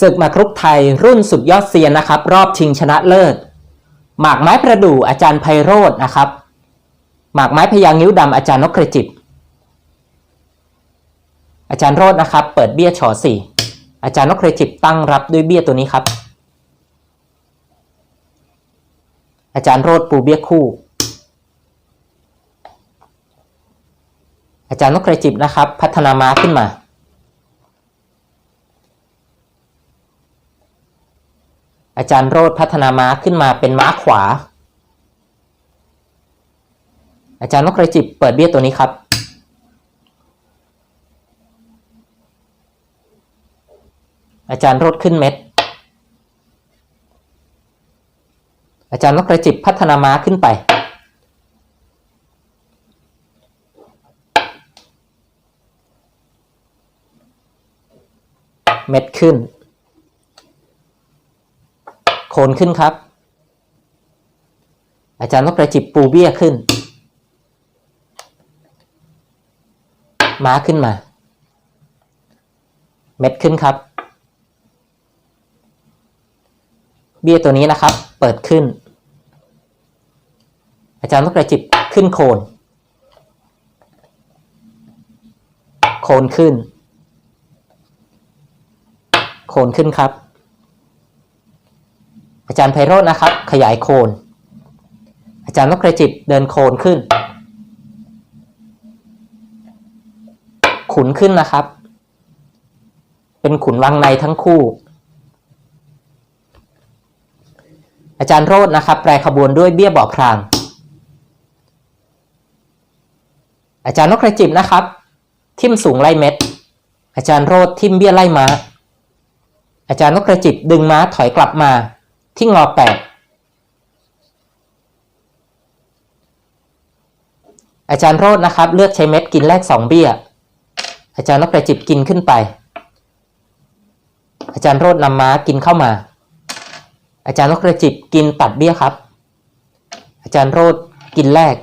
ศึกหมากรุกไทยรุ่นสุดยอดเซียนนะครับ รอบชิงชนะเลิศ หมากไม้ประดู่อาจารย์ไพโรจน์นะครับ หมากไม้พยางนิ้วดำอาจารย์นกกระจิบอาจารย์โรจน์นะครับ เปิดเบี้ยชอสี่อาจารย์นกกระจิบตั้งรับด้วยเบี้ยตัวนี้ครับ อาจารย์โรจน์ปูเบี้ยคู่ อาจารย์นกกระจิบนะครับ พัฒนาม้าขึ้นมา อาจารย์โรดพัฒนาม้าขึ้นมาเป็นม้าขวา อาจารย์นกกระจิบเปิดเบี้ยตัวนี้ครับ อาจารย์โรดขึ้นเม็ด อาจารย์นกกระจิบพัฒนาม้าขึ้นไป เม็ดขึ้น คนขึ้นครับ อาจารย์นกกระจิบปูเบี้ยขึ้น ม้าขึ้นมา เม็ดขึ้นครับ เบี้ยตัวนี้นะครับ เปิดขึ้น อาจารย์นกกระจิบขึ้นโคน โคนขึ้น โคนขึ้นครับ อาจารย์ไพโรจน์นะครับ ขยายโคน อาจารย์นกกระจิบเดินโคนขึ้น ขุนขึ้นนะครับ เป็นขุนวางในทั้งคู่ อาจารย์โรจน์นะครับ แปรขบวนด้วยเบี้ยบ่อพราง อาจารย์นกกระจิบนะครับ ทิ่มสูงไล่เม็ด อาจารย์โรจน์ทิ่มเบี้ยไล่ม้า อาจารย์นกกระจิบดึงม้าถอยกลับมา ที่งอแปดอาจารย์โรจน์นะครับ เลือกใช้เม็ดกินแรกสองเบี้ย อาจารย์นกกระจิบกินขึ้นไป อาจารย์โรจน์นำม้ากินเข้ามา อาจารย์นกกระจิบกินตัดเบี้ยครับ อาจารย์โรจน์กินแรก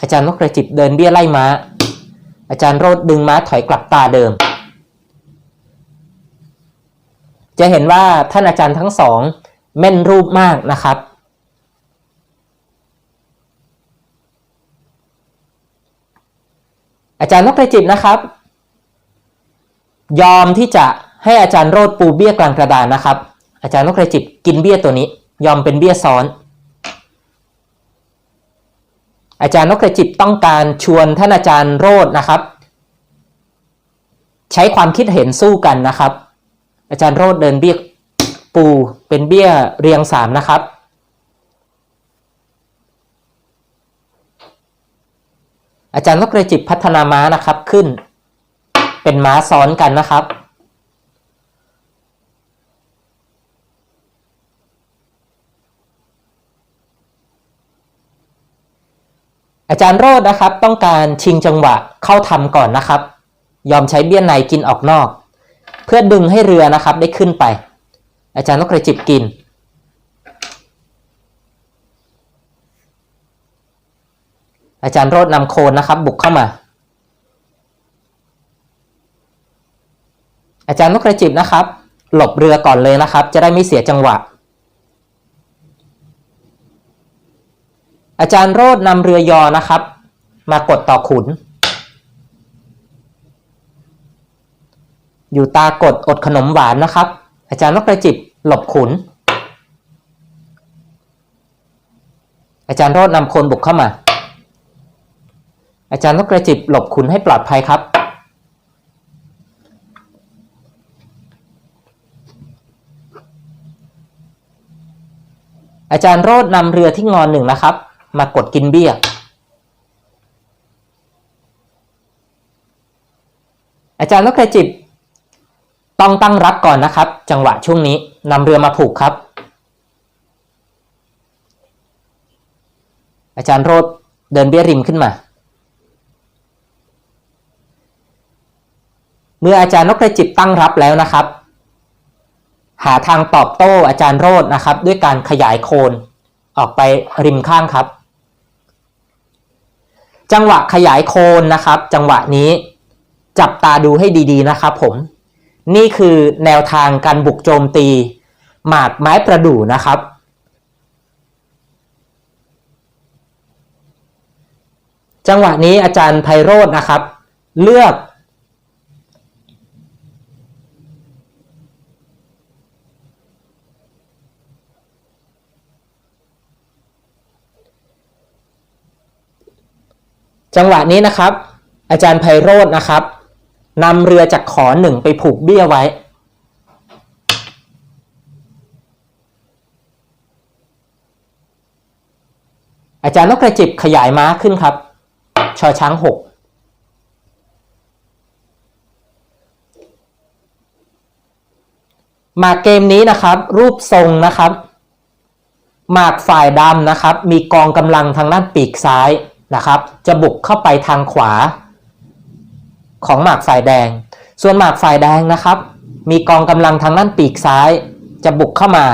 อาจารย์นกกระจิบเดินเบี้ยไล่ม้า อาจารย์โรจน์ดึงม้าถอยกลับตาเดิม จะเห็นว่าท่านอาจารย์ทั้งสอง แม่นรูปมากนะครับ อาจารย์นกกระจิบนะครับ ยอมที่จะให้อาจารย์โรดปูเบี้ยกลางกระดานนะครับ อาจารย์นกกระจิบกินเบี้ยตัวนี้ ยอมเป็นเบี้ยซ้อน อาจารย์นกกระจิบต้องการชวนท่านอาจารย์โรดนะครับ ใช้ความคิดเห็นสู้กันนะครับ อาจารย์โรดเดินเบี้ย ปูเป็นเบี้ยเรียงสามนะครับ อาจารย์นกกระจิบพัฒนาม้านะครับขึ้น เป็นม้าซ้อนกันนะครับ อาจารย์โรดนะครับ ต้องการชิงจังหวะเข้าทำก่อนนะครับ ยอมใช้เบี้ยในกินออกนอก เพื่อดึงให้เรือนะครับได้ขึ้นไป อาจารย์นกกระจิบกิน อาจารย์โรดนำโคนนะครับ บุกเข้ามา อาจารย์นกกระจิบนะครับ หลบเรือก่อนเลยนะครับ จะได้ไม่เสียจังหวะ อาจารย์โรดนำเรือยอนะครับ มากดต่อขุน อยู่ตากดอดขนมหวานนะครับ อาจารย์นกกระจิบหลบขุน อาจารย์โรดนำคนบุกเข้ามา อาจารย์นกกระจิบหลบขุนให้ปลอดภัยครับ อาจารย์โรดนำเรือที่งอนหนึ่งนะครับ มากดกินเบี้ย อาจารย์นกกระจิบ ต้องตั้งรับก่อนนะครับ จังหวะช่วงนี้นำเรือมาผูกครับ อาจารย์โรดเดินเบี้ยริมขึ้นมา เมื่ออาจารย์นกกระจิบตั้งรับแล้วนะครับ หาทางตอบโต้อาจารย์โรดนะครับ ด้วยการขยายโคนออกไปริมข้างครับ จังหวะขยายโคนนะครับ จังหวะนี้จับตาดูให้ดีๆนะครับผม นี่คือแนวทางการบุกโจมตี หมากไม้ประดู่นะครับ จังหวะนี้อาจารย์ไพโรจน์นะครับ เลือกจังหวะนี้นะครับ อาจารย์ไพโรจน์นะครับ นำเรือจากขอหนึ่งไปผูกเบี้ยไว้ อาจารย์นกกระจิบขยายม้าขึ้นครับ ชอช้างหกหมากเกมนี้นะครับ รูปทรงนะครับ หมากฝ่ายดำนะครับ มีกองกำลังทางด้านปีกซ้ายนะครับ จะบุกเข้าไปทางขวา ของหมากฝ่ายแดง ส่วนหมากฝ่ายแดงนะครับ มีกองกำลังทางด้านปีกซ้าย จะบุกเข้ามา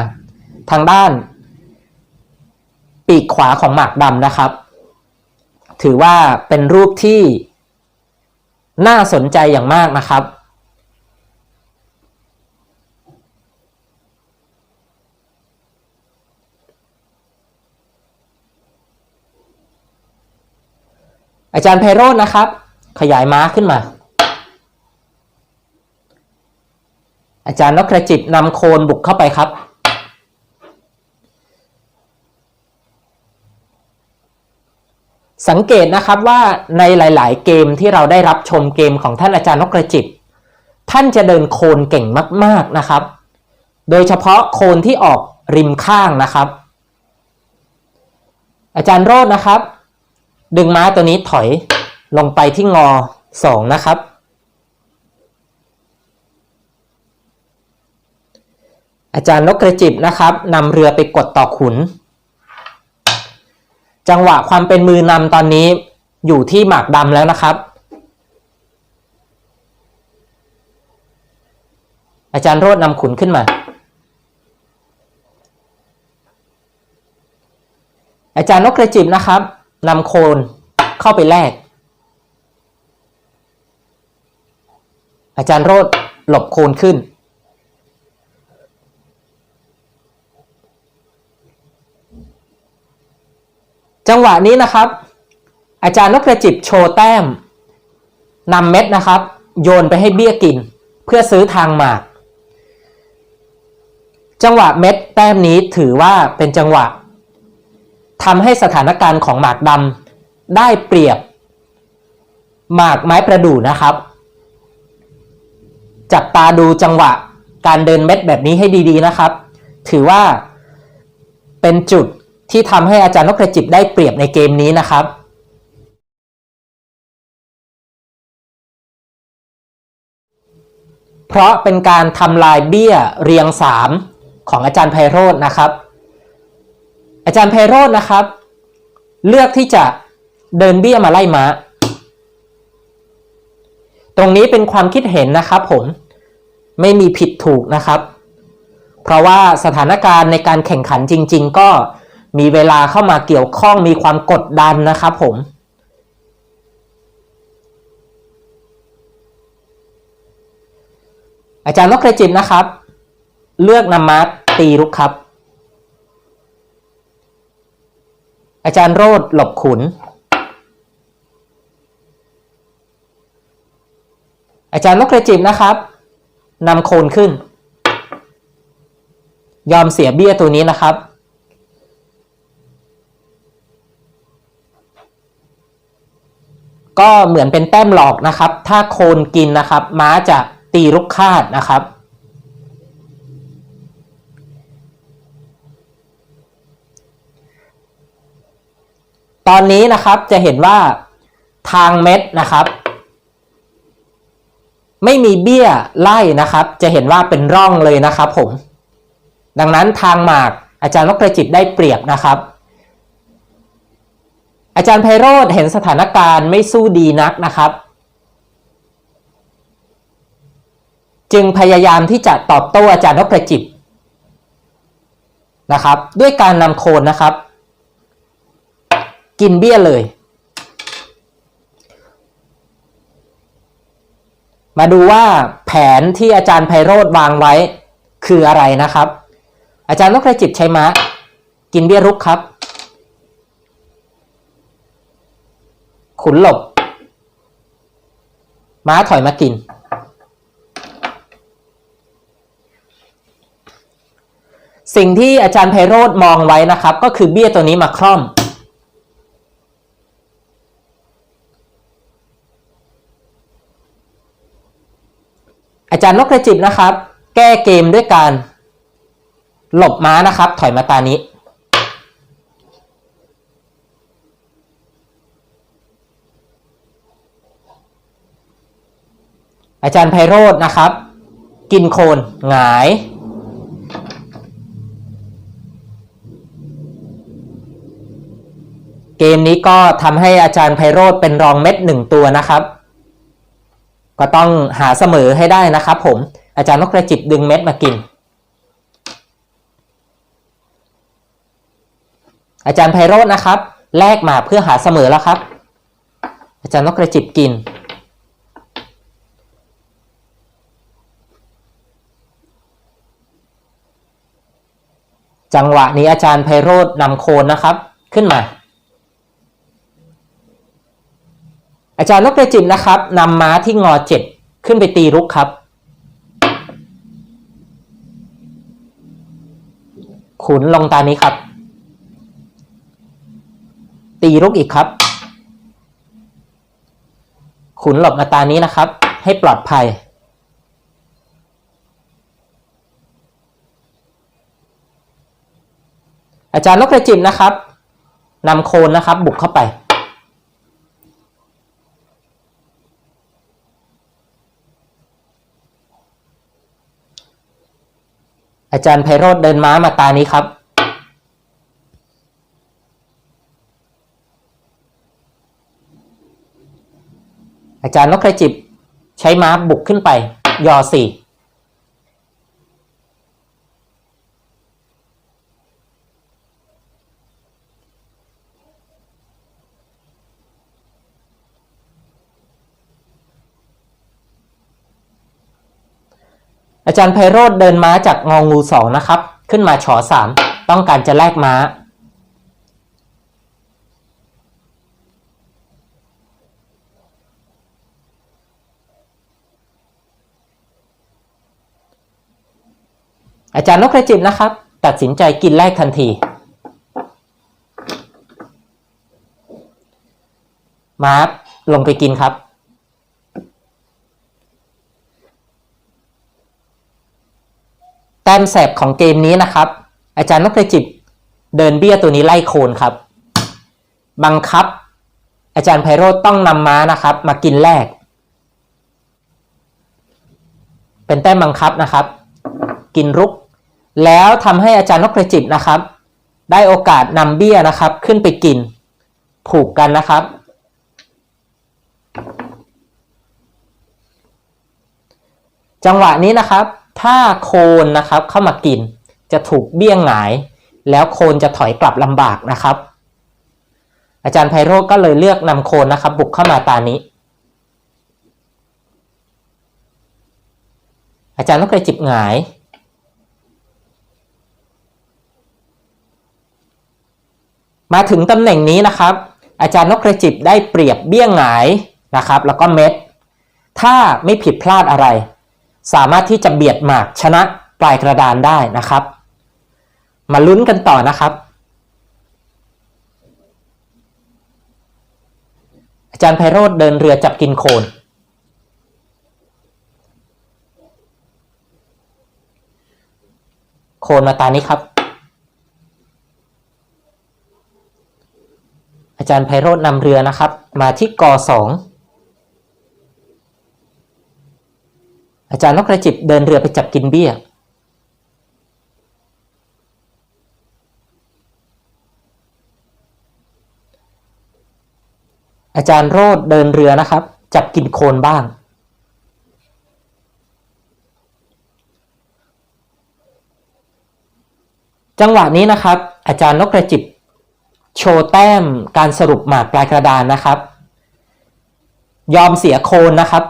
ทางด้าน ปีกขวาของหมากดำนะครับ ถือว่าเป็นรูปที่น่าสนใจอย่างมากนะครับอาจารย์ไพโรจน์นะครับ ขยายม้าขึ้นมา อาจารย์นกกระจิบนำโคนบุกเข้าไปครับ สังเกตนะครับว่าในหลาย ๆ เกมที่เราได้รับชมเกมของท่านอาจารย์นกกระจิบ ท่านจะเดินโคนเก่งมาก ๆ นะครับ โดยเฉพาะโคนที่ออกริมข้างนะครับ อาจารย์โรดนะครับ ดึงม้าตัวนี้ถอยลงไปที่งอสองนะครับ อาจารย์นกกระจิบนะครับนำเรือไปกดต่อขุน จังหวะความเป็นมือนำตอนนี้อยู่ที่หมากดำแล้วนะครับ อาจารย์โรดนำขุนขึ้นมา อาจารย์นกกระจิบนะครับนำโคนเข้าไปแลกอาจารย์โรดหลบโคนขึ้น จังหวะนี้นะครับ อาจารย์นกกระจิบโชว์แต้มนำเม็ดนะครับ โยนไปให้เบี้ยกิน เพื่อซื้อทางหมาก จังหวะเม็ดแต้มนี้ถือว่าเป็นจังหวะทำให้สถานการณ์ของหมากดำได้เปรียบ หมากไม้ประดู่นะครับ จับตาดูจังหวะการเดินเม็ดแบบนี้ให้ดีๆนะครับ ถือว่าเป็นจุด ที่ทำให้อาจารย์นกกระจิบได้เปรียบในเกมนี้นะครับเพราะเป็นการทำลายเบี้ยเรียงสามของอาจารย์ไพโรจน์นะครับ อาจารย์ไพโรจน์นะครับ เลือกที่จะเดินเบี้ยมาไล่ม้า ตรงนี้เป็นความคิดเห็นนะครับผมไม่มีผิดถูกนะครับ เพราะว่าสถานการณ์ในการแข่งขันจริง ๆ ก็ มีเวลาเข้ามาเกี่ยวข้องมีความกดดันนะครับผมอาจารย์นกกระจิบนะครับ เลือกนำมาตีรุกครับ อาจารย์โรดหลบขุน อาจารย์นกกระจิบนะครับนำโคนขึ้น ยอมเสียเบี้ยตัวนี้นะครับ ก็เหมือนเป็นแต้มหลอกนะครับ ถ้าโคนกินนะครับ ม้าจะตีลูกคาดนะครับ ตอนนี้นะครับจะเห็นว่าทางเม็ดนะครับ ไม่มีเบี้ยไล่นะครับ จะเห็นว่าเป็นร่องเลยนะครับผม ดังนั้นทางหมากอาจารย์นกกระจิบได้เปรียบนะครับ อาจารย์ไพโรธเห็นสถานการณ์ไม่สู้ดีนักนะครับ จึงพยายามที่จะตอบโต้อาจารย์นกกระจิบนะครับ ด้วยการนำโคนนะครับ กินเบี้ยเลย มาดูว่าแผนที่อาจารย์ไพโรธวางไว้คืออะไรนะครับ อาจารย์นกกระจิบใช้ม้ากินเบี้ยรุกครับ ขุนหลบ ม้าถอยมากิน สิ่งที่อาจารย์ไพโรธมองไว้นะครับ ก็คือเบี้ยตัวนี้มาคล่อม อาจารย์นกกระจิบนะครับ แก้เกมด้วยการ หลบม้านะครับ ถอยมาตานี้ อาจารย์ไพโรธนะครับ กินโคนหงาย เกมนี้ก็ทำให้อาจารย์ไพโรธเป็นรองเม็ดหนึ่งตัวนะครับ ก็ต้องหาเสมอให้ได้นะครับผมอาจารย์นกกระจิบดึงเม็ดมากิน อาจารย์ไพโรธนะครับ แลกมาเพื่อหาเสมอแล้วครับ อาจารย์นกกระจิบกิน จังหวะนี้อาจารย์ไพโรธนำโคนนะครับขึ้นมา อาจารย์นกกรจิบนะครับนำม้าที่งอเจ็ดขึ้นไปตีรุกครับ ขุนลงตานี้ครับ ตีรุกอีกครับ ขุนหลบมาตานี้นะครับ ให้ปลอดภัย อาจารย์นกกระจิบนะครับนำโคนนะครับบุกเข้าไปอาจารย์ไพโรธเดินม้ามาตานี้ครับ อาจารย์นกกระจิบใช้ม้าบุกขึ้นไปยอสี่ อาจารย์ไพโรธเดินม้าจากงองูสองนะครับ ขึ้นมาฉอสามต้องการจะแลกม้า อาจารย์นกกระจิบนะครับ ตัดสินใจกินแลกทันทีม้าลงไปกินครับ แต้มแสบของเกมนี้นะครับ อาจารย์นกกระจิบเดินเบี้ยตัวนี้ไล่โคนครับ บังคับ อาจารย์ไพโรธต้องนำม้านะครับ มากินแรก เป็นแต้มบังคับนะครับ กินรุก แล้วทำให้อาจารย์นกกระจิบนะครับ ได้โอกาสนำเบี้ยนะครับ ขึ้นไปกิน ผูกกันนะครับจังหวะนี้นะครับ ถ้าโคนนะครับเข้ามากินจะถูกเบี้ยงหงาย แล้วโคนจะถอยกลับลำบากนะครับ อาจารย์ไพโรจน์ก็เลยเลือกนำโคนนะครับ บุกเข้ามาตานี้ อาจารย์นกกระจิบหงายมาถึงตำแหน่งนี้นะครับ อาจารย์นกกระจิบได้เปรียบเบี้ยงหงายนะครับ แล้วก็เม็ด ถ้าไม่ผิดพลาดอะไร สามารถที่จะเบียดหมากชนะปลายกระดานได้นะครับ มาลุ้นกันต่อนะครับอาจารย์ไพโรธเดินเรือจับกินโคนโคนมาตานี้ครับ อาจารย์ไพโรธนำเรือนะครับ มาที่กอสอง อาจารย์นกกระจิบเดินเรือไปจับกินเบี้ย อาจารย์โรดเดินเรือนะครับ จับกินโคนบ้าง จังหวะนี้นะครับ อาจารย์นกกระจิบโชว์แต้มการสรุปหมากปลายกระดานนะครับ ยอมเสียโคนนะครับ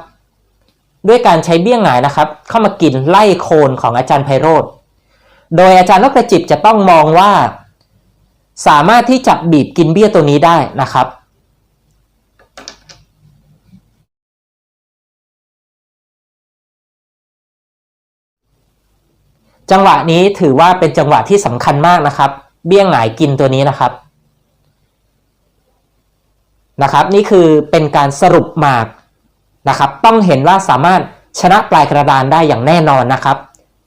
ด้วยการใช้เบี้ยหงายนะครับ เข้ามากินไล่โคนของอาจารย์ไพโรธโดยอาจารย์นกกระจิบจะต้องมองว่า สามารถที่จะบีบกินเบี้ยตัวนี้ได้นะครับ จังหวะนี้ถือว่าเป็นจังหวะที่สำคัญมากนะครับ เบี้ยงหงายกินตัวนี้นะครับนะครับ นี่คือเป็นการสรุปหมาก นะครับ ต้องเห็นว่าสามารถชนะปลายกระดานได้อย่างแน่นอนนะครับ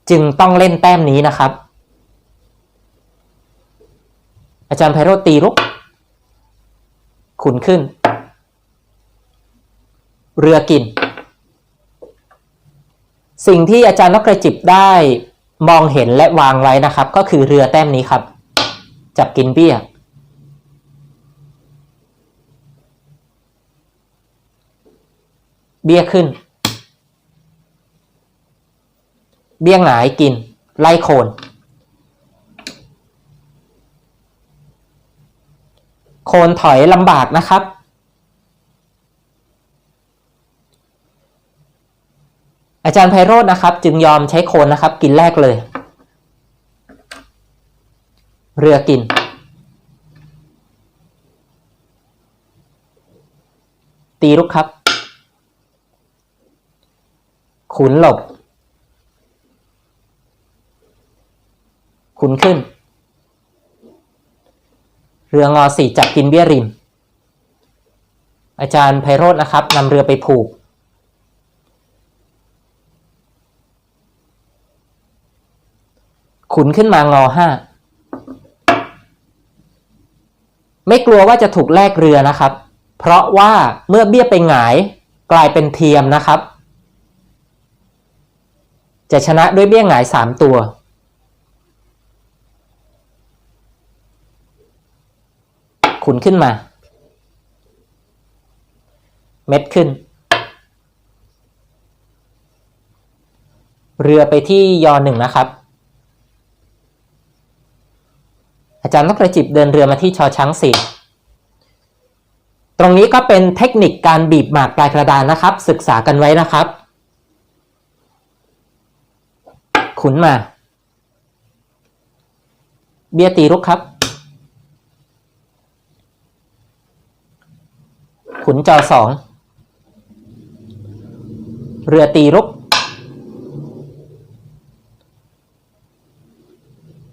จึงต้องเล่นแต้มนี้นะครับ อาจารย์ไพโรตีรุกขุนขึ้น เรือกิน สิ่งที่อาจารย์นกกระจิบได้มองเห็นและวางไว้นะครับ ก็คือเรือแต้มนี้ครับ จับกินเบี้ย เบี้ยขึ้น เบี้ยหงายกิน ไล่โคน โคนถอยลำบากนะครับ อาจารย์ไพโรจน์นะครับ จึงยอมใช้โคนนะครับ กินแรกเลย เรือกินตีรุกครับ ขุนหลบ ขุนขึ้น เรืองอสี่จับกินเบี้ยริม อาจารย์ไพโรจน์นะครับนำเรือไปผูก ขุนขึ้นมางอห้าไม่กลัวว่าจะถูกแลกเรือนะครับ เพราะว่าเมื่อเบี้ยไปหงายกลายเป็นเทียมนะครับ จะชนะด้วยเบี้ยหงายสามตัว ขุนขึ้นมา เม็ดขึ้น เรือไปที่ยอหนึ่งนะครับ อาจารย์นกกระจิบเดินเรือมาที่ชอช้างสี่ตรงนี้ก็เป็นเทคนิคการบีบหมากปลายกระดานนะครับ ศึกษากันไว้นะครับ ขุนมา เบียตีรุกครับ ขุนจอสอง เรือตีรุก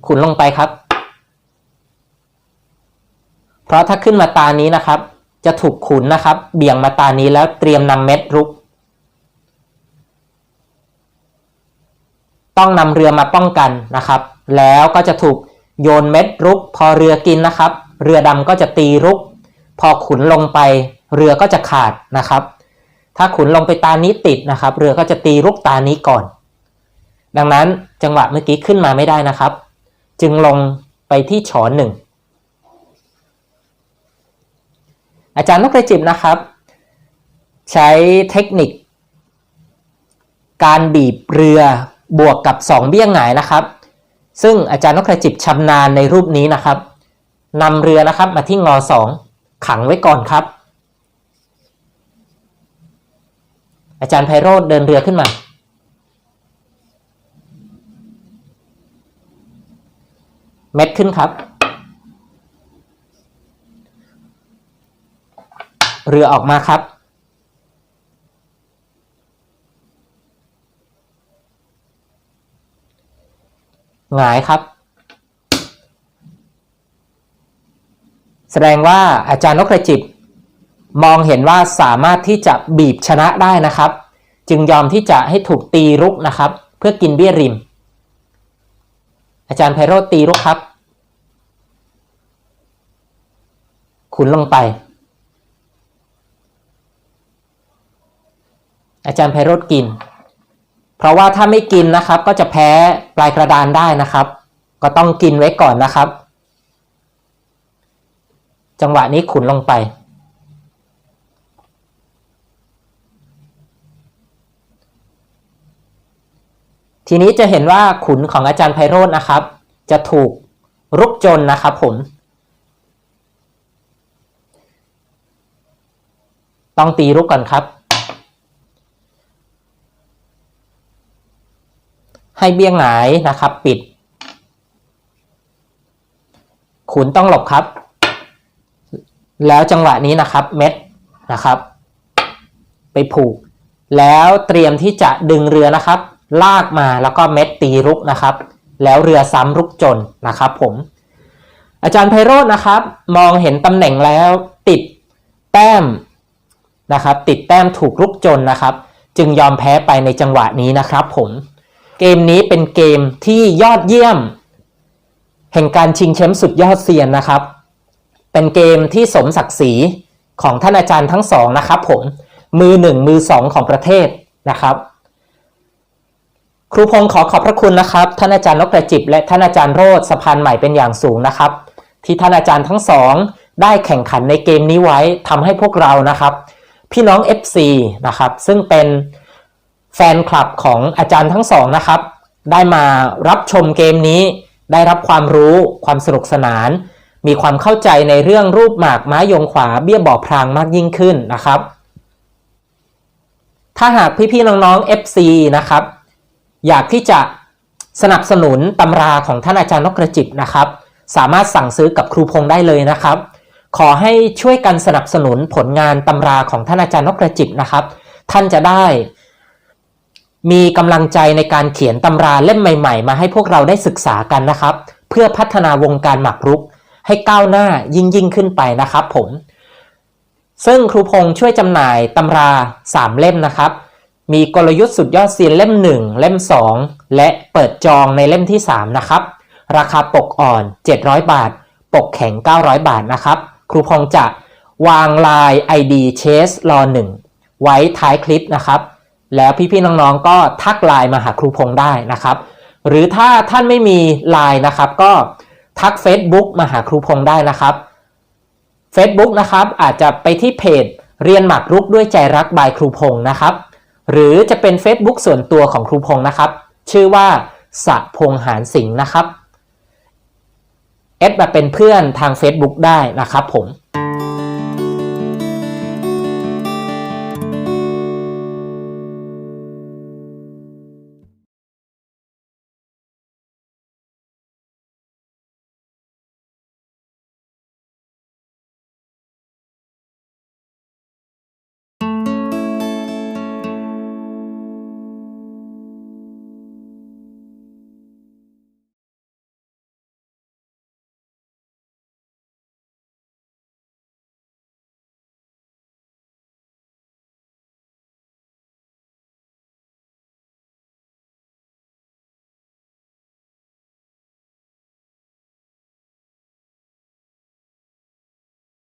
ขุนลงไปครับ เพราะถ้าขึ้นมาตานี้นะครับ จะถูกขุนนะครับ เบี่ยงมาตานี้แล้วเตรียมนำเม็ดรุก ต้องนำเรือมาป้องกันนะครับ แล้วก็จะถูกโยนเม็ดรุก พอเรือกินนะครับ เรือดำก็จะตีรุก พอขุนลงไป เรือก็จะขาดนะครับ ถ้าขุนลงไปตานี้ติดนะครับ เรือก็จะตีรุกตานี้ก่อน ดังนั้นจังหวะเมื่อกี้ขึ้นมาไม่ได้นะครับ จึงลงไปที่ฉอนหนึ่งอาจารย์นกกระจิบนะครับ ใช้เทคนิค การบีบเรือ บวกกับ 2 เบี้ยงหงายนะครับ ซึ่งอาจารย์นกกระจิบชำนาญในรูปนี้นะครับนำเรือนะครับมาที่งอสองขังไว้ก่อนครับ อาจารย์ไพโรธเดินเรือขึ้นมา เม็ดขึ้นครับ เรือออกมาครับ หงายครับ แสดงว่าอาจารย์นกกระจิบมองเห็นว่าสามารถที่จะบีบชนะได้นะครับ จึงยอมที่จะให้ถูกตีรุกนะครับ เพื่อกินเบี้ยริม อาจารย์ไพโรธตีรุกครับ ขุนลงไป อาจารย์ไพโรธกิน เพราะว่าถ้าไม่กินนะครับก็จะแพ้ปลายกระดานได้นะครับ ก็ต้องกินไว้ก่อนนะครับ จังหวะนี้ขุนลงไป ทีนี้จะเห็นว่าขุนของอาจารย์ไพโรจน์นะครับ จะถูกรุกจนนะครับผม ต้องตีรุกก่อนครับ ให้เบี้ยหงายนะครับ ปิด ขุนต้องหลบครับ แล้วจังหวะนี้นะครับเม็ดนะครับ ไปผูก แล้วเตรียมที่จะดึงเรือนะครับ ลากมาแล้วก็เม็ดตีรุกนะครับ แล้วเรือซ้ำรุกจนนะครับผม อาจารย์ไพโรจน์นะครับ มองเห็นตำแหน่งแล้วติดแต้มนะครับ ติดแต้มถูกรุกจนนะครับ จึงยอมแพ้ไปในจังหวะนี้นะครับผม เกมนี้เป็นเกมที่ยอดเยี่ยม แห่งการชิงแชมป์สุดยอดเซียนนะครับ เป็นเกมที่สมศักดิ์ศรีของท่านอาจารย์ทั้งสองนะครับผมมือหนึ่งมือสองของประเทศนะครับ ครูพงศ์ขอขอบพระคุณนะครับ ท่านอาจารย์นกกระจิบ และท่านอาจารย์โรธสะพานใหม่เป็นอย่างสูงนะครับ ที่ท่านอาจารย์ทั้งสองได้แข่งขันในเกมนี้ไว้ทำให้พวกเรานะครับ พี่น้อง FC นะครับซึ่งเป็น แฟนคลับของอาจารย์ทั้งสองนะครับ ได้มารับชมเกมนี้ ได้รับความรู้ความสนุกสนาน มีความเข้าใจในเรื่องรูปหมากม้ายงขวาเบี้ยบ่อพรางมากยิ่งขึ้นนะครับ ถ้าหากพี่ๆน้องๆ FC นะครับ อยากที่จะสนับสนุนตำราของท่านอาจารย์นกกระจิบนะครับ สามารถสั่งซื้อกับครูพงได้เลยนะครับ ขอให้ช่วยกันสนับสนุนผลงานตำราของท่านอาจารย์นกกระจิบนะครับ ท่านจะได้ มีกำลังใจในการเขียนตำราเล่มใหม่ ๆ มาให้พวกเราได้ศึกษากันนะครับ เพื่อพัฒนาวงการหมากรุก ให้ก้าวหน้ายิ่งยิ่งขึ้นไปนะครับผม ซึ่งครูพงษ์ช่วยจำหน่ายตำรา 3 เล่มนะครับ มีกลยุทธ์สุดยอดเซียนเล่ม 1 เล่ม 2 และเปิดจองในเล่มที่ 3 นะครับ ราคาปกอ่อน 700 บาท ปกแข็ง 900 บาทนะครับ ครูพงษ์จะวางลาย ID Chase รอ1ไว้ท้ายคลิปนะครับ แล้วพี่ๆน้องๆก็ทักไลน์มาหาครูพงษ์ได้นะครับ หรือถ้าท่านไม่มีไลน์นะครับก็ทัก Facebook มาหาครูพงษ์ได้นะครับ Facebook นะครับอาจจะไปที่เพจเรียนหมากรุกด้วยใจรักบายครูพงษ์นะครับ หรือจะเป็น Facebook ส่วนตัวของครูพงษ์นะครับ ชื่อว่าสะพงหานสิงห์นะครับแอดมาเป็นเพื่อนทาง Facebook ได้นะครับผม